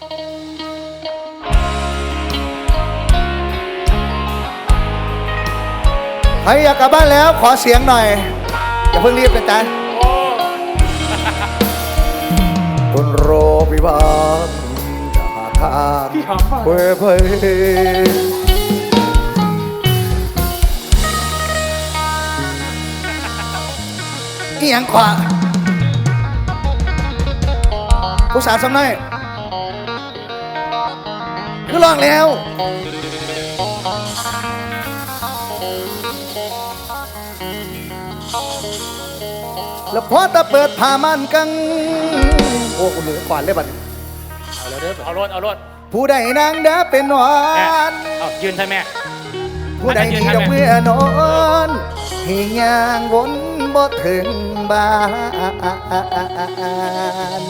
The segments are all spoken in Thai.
ใครอยากกลับบ้านแล้วขอเสียงหน่อย อย่าเพิ่งรีบนะจ๊ะโอ้คนโรบิบาลจะหาทางเพื่อเพื่ออีหยังขวาผู้สาวสำน้อย คือลองแล้ว แล้วพอตะเปิดผ้ามันกัง โอ้คุณเหลือก่อนเลยบัดนี้เอาแล้วเด้อเอารถเอารถผู้ใดนางเด้อเป็นหวาแม่น เอายืนใช่ไหมผู้ใดที่ดอกเมื่อนอนให้ย่างวนบ่ถึงบ้าน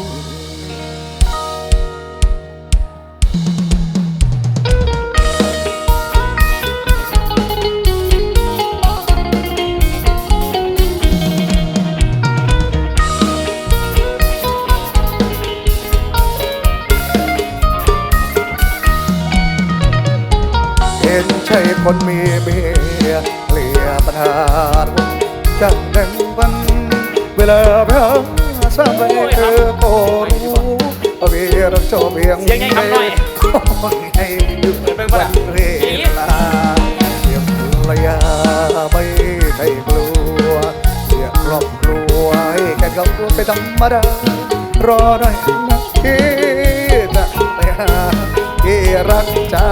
ลี่ยปัญหาจังดังวัน เวลาเพื่อสร้างไปเธอก็รู้ว่าเวียรักเจ้าเพียงเสียงยังทำหน่อยให้อยู่วันเวลาเสียงรรยาไม่ใช่กลัวเสียงครอบครัวให้แค่เขาเป็นธรรมดารอหน่อยนะที่จะไปหาที่รักจ้า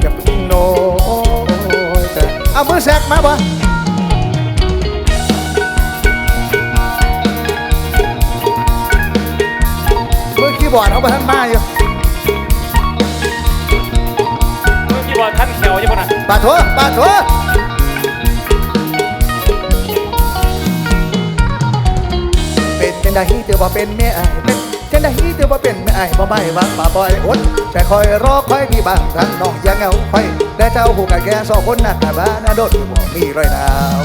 อย่าเพิ่งโน เอามือแซกมาบ่มือคีย์บอร์ดเขาไปทางมาอยู่พี่บอลท่านแขวใช่ปะนะปาดโถปาดโถเป็นจังใดเธอว่าเป็นแม่อายเป็น จังใดเธอว่าเป็นแม่ไอายบ่ไม่วางป่าบ่อยอดแต่คอยรอคอยพี่บางท่านน้องอย่าเหงาไปแต่เจ้าหูกะแก่สองคนนักบ้านนาโดดบ่มีรอยดาว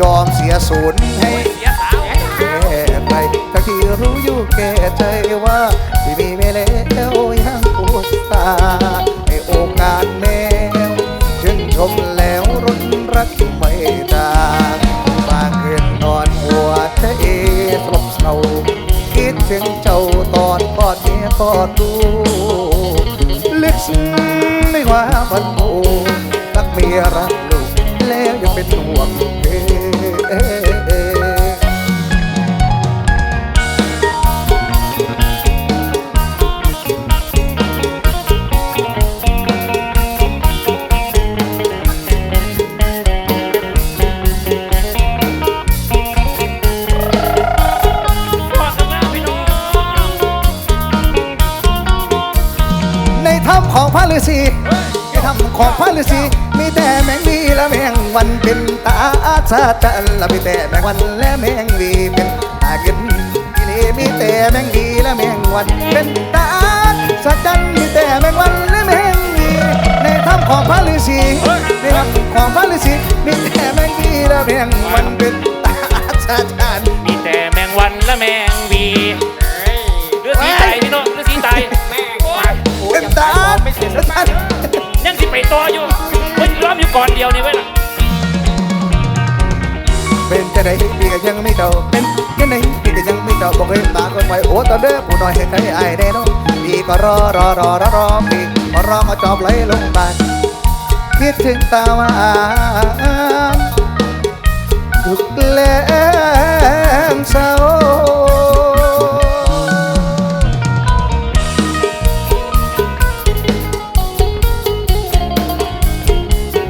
ยอมเสียศูนย์ให้เสียสาวแก่ไปทั้งที่รู้อยู่แก่ใจว่าที่มีแม่แล้วยังพูดตาให้โอกาสแมวชื่นชมแล้วรุนรักไม่ ถึงเจ้าตอนกอดเมียกอดลูกลึกซึ้งในความพันโมรักเมียรักลูกแล้วยังเป็นห่วงเธอาชาจันละมีแต่แมงวันและแมงวีเป็นตากินที่นี่มีแต่แมงวีและแมงวัน เป็นตาชาจันมีแต่แมงวันและแมงวีในถ้ำของพระฤาษีในถ้ำของพระฤาษีมีแต่แมงวีและแมงวันเป็นตาชาจันมีแต่แมงวันและแมงวีเลือดสีไตพี่น้องเลือดสีไตแม่งเป็นตาชาจันยังสิไปต่ออยู่เฮ้ยรอบอยู่ก่อนเดียวนี่เว้ยล่ะ เป็นจะได้พี่ก็ยังไม่เก่าเป็นยังไงพี่ก็ยังไม่เก่าบอกเลยตาคนใหม่โอ้ตอนเด้อผู้น้อยเห็นใครไอ้แน่นอนพี่ก็รอรอรอรอรอพี่ก็รอมาจอบไหลลงบานคิดถึงตาหวานทุกแลงเศร้า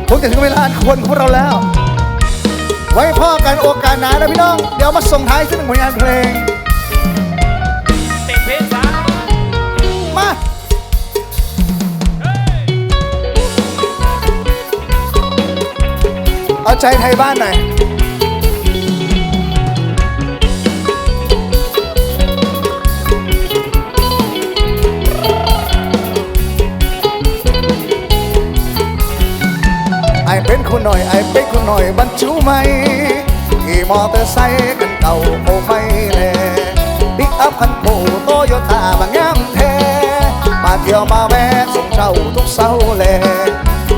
คงจะถึงเวลาควรของเราแล้ว ไว้พ่อกันโอกาสหนานะพี่น้อง เดี๋ยวมาส่งท้ายซึ่งผลงานเพลงต็มเพลงสาว มาเอาใจไทยบ้านหน่อย เป็นคนหน่อยไอ้เป็นคนหน่อยบรรจุไหมขี่มอเตอร์ไซค์กันเก่าโอไม่แลปิกอัพคันโบโตโยต้าบางงามแท้มาเที่ยวมาแวะส่งเจ้าทุกเสาร์แล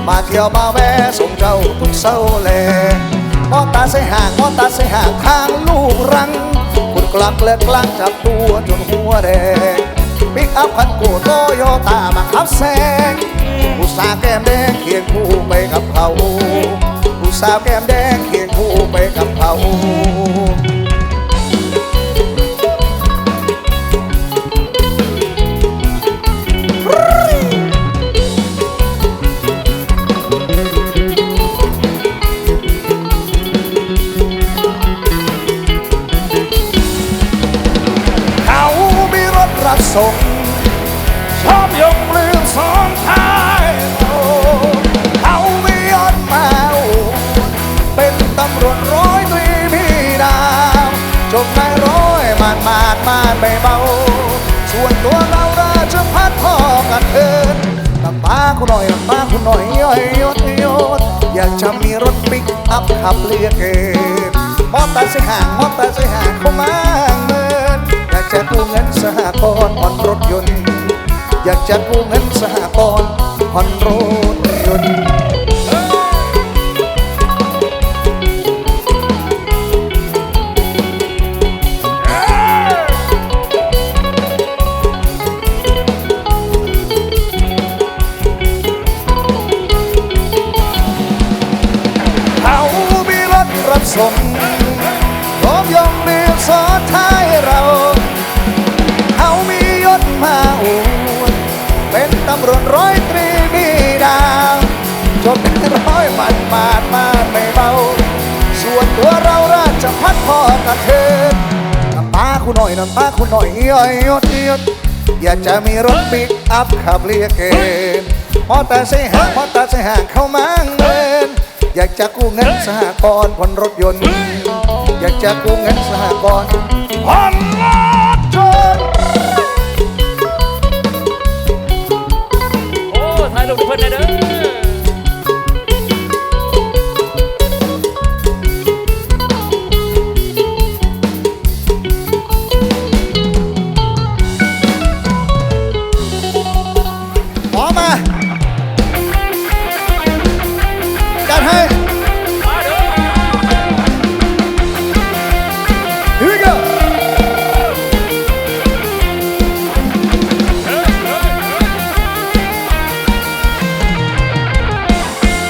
มาเที่ยวมาแวะส่งเจ้าทุกเสาร์แลมอตาใส่ห่างมอตาใส่ห่างข้างลูกรังคุณกลักและกลักจับตัวจนหัวแดงปิกอัพคันโบโตโยต้ามาขับแซง ผู้สาวแก้มแดงเคียงคู่ไปกับเขาผู้สาวแก้มแดงเคียงคู่ไปกับเขา ไปเบา ส่วนตัวเราเราจะพัดพอกันเถินลำบากหน่อยลำบากหน่อยย่อยยดยดอยากจะมีรถปิกอัพขับเรือเกินมอตาสิห่างมอตาสิห่างเข้ามาเมินอยากจะกู้เงินสหกรณ์ผ่อนรถยนต์ อยากจะกู้เงินสหกรณ์ผ่อนรถยนต์ สมอมยองเรือสอท้ายเราเขามียศมาอวนเป็นตำรวจร้อยตรีมีดาวจบเป็นร้อยบัดบาดมาไม่เบา ส่วนตัวเราราชพัดพ่อกระเทืนน้ำตาคุณหน่อยน้ำตาคุณหน่อยย่อยยดยศอยากจะมีรถปิกอัพขับเรียกเกมมอเตอร์ไซค์ห่างมอเตอร์ไซค์ห่างเข้ามาเลย อยากจะกู้เงินสหกรณ์ผ่อนรถยนต์ อยากจะกู้เงินสหกรณ์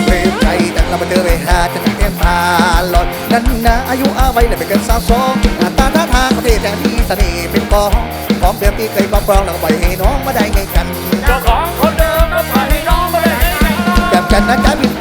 เปลี่ยนใจแต่เรามาเดินไหาจะเป็นตาหลอดนั้นนะอายุอาไว้เลยไม่เกินสาวสองหน้าตาท่าทางเขาเท่แต่มีเสน่ห์เป็นกองพร้อมเดิมที่เคยปลอมปลอมแล้วปล่อให้น้องมาได้ไงกัน เจ้าของคนเดิมมาปล่อยให้น้องมาได้ในกันแบบกันนะจ๊ะพี่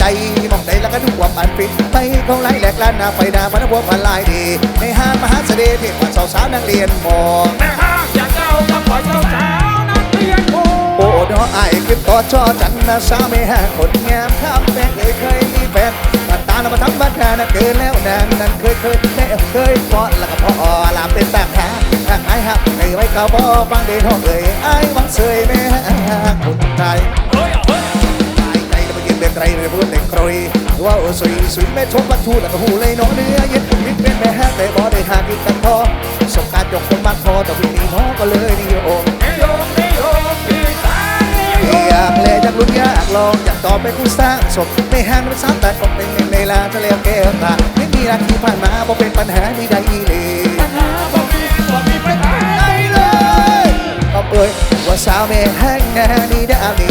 น้องไหลแหลกแล้านนาไฟดามันพวกพันลายดีในห้างมหาเสด็จเด็กวันสาวสาวนักเรียนมองในห้างอย่าเจ้าต้ปล่อยเจ้าสาวนักเรียนมอโอ้ดอไอขึ้นต่อช่อจันนาสาวไม่ห้าคนงามข้ามแฟนเคยเคยมีแฟนตาตาเรามาทำบัตรนาเกินแล้วนางนั่นเคยเคยแม่เคยพอแล้วก็พอลาเป็นต่างหาหากไอ้หักไอ้ไว้กระบอกบางเดนห้องเอ่ยไอ้บังเสยแม่คนไทยไฮ้ยไฮ้ยไอ้ใจเราไปกินเป็นไรเลยพูดเด็กครุย ว่าโอ้สุยสุยแม่ชมปันทูแล้วก็หูเลยน้องเนื้อเย็นมิดเป็นแม่ห้างแต่บ่ได้หากินกันทอสงการจกคนมากพอแต่วิ่นี้พอก็เลยนิยมนิยมนิยมดีตาอยากเลยอยากลุ้นอยากลองอยากต่อไปคู่สร้างศพไม่นห้างไม่ซ้ำแต่ก็เป็นในลาจะเลแก้วตาไม่มีรักที่ผ่านมาบ่เป็นปัญหาใดๆเลยปัญหาบ่มีบ่มีปัญหาใดเลยต้องเอ่ยว่าสาวแม่แห้างนานี่ได้อามี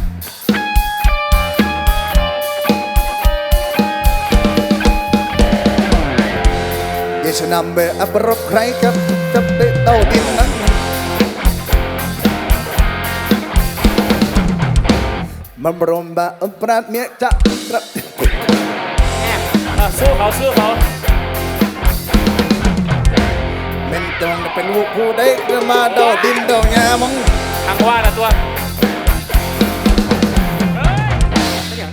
อย่าชะนำเบอับรบใครกับจะเตะเต้าดินนั้นมันบรมบะอัปราดเมียจะกระอะสู้เขาสู้เขาเมนตองเป็นลูกผู้ใดก็มาเดาดินเดายามองทางว่าละตัว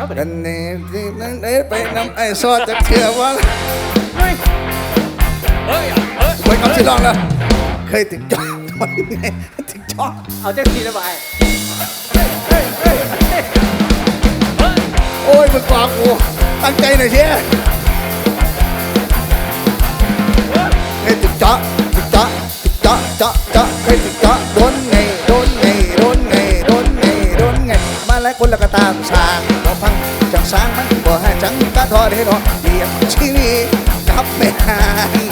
ไปกันนี่ที่นั่นเอ้ยไปน้ำไอ้ซอดจะเชื่อว่า เฮ้ยเฮ้ยเฮ้ยเหมือนกับที่ลองแล้ว เคยถึงจอดถึงจอดเอาเจ้าทีระบายโอ้ยมึงกว่ากูตั้งใจหน่อยเชียให้ถึงจาะถึงจาะถึงจาะเจาะเจาะให้ถึงจาะโดนไงโดนไงโดนไงโดนไงโดนไงมาแล้วคนละก็ตามสางบ่พังจังสางมันบ่ให้จังกะทอดให้เนาะเรียกชีวิตกับแม่หาย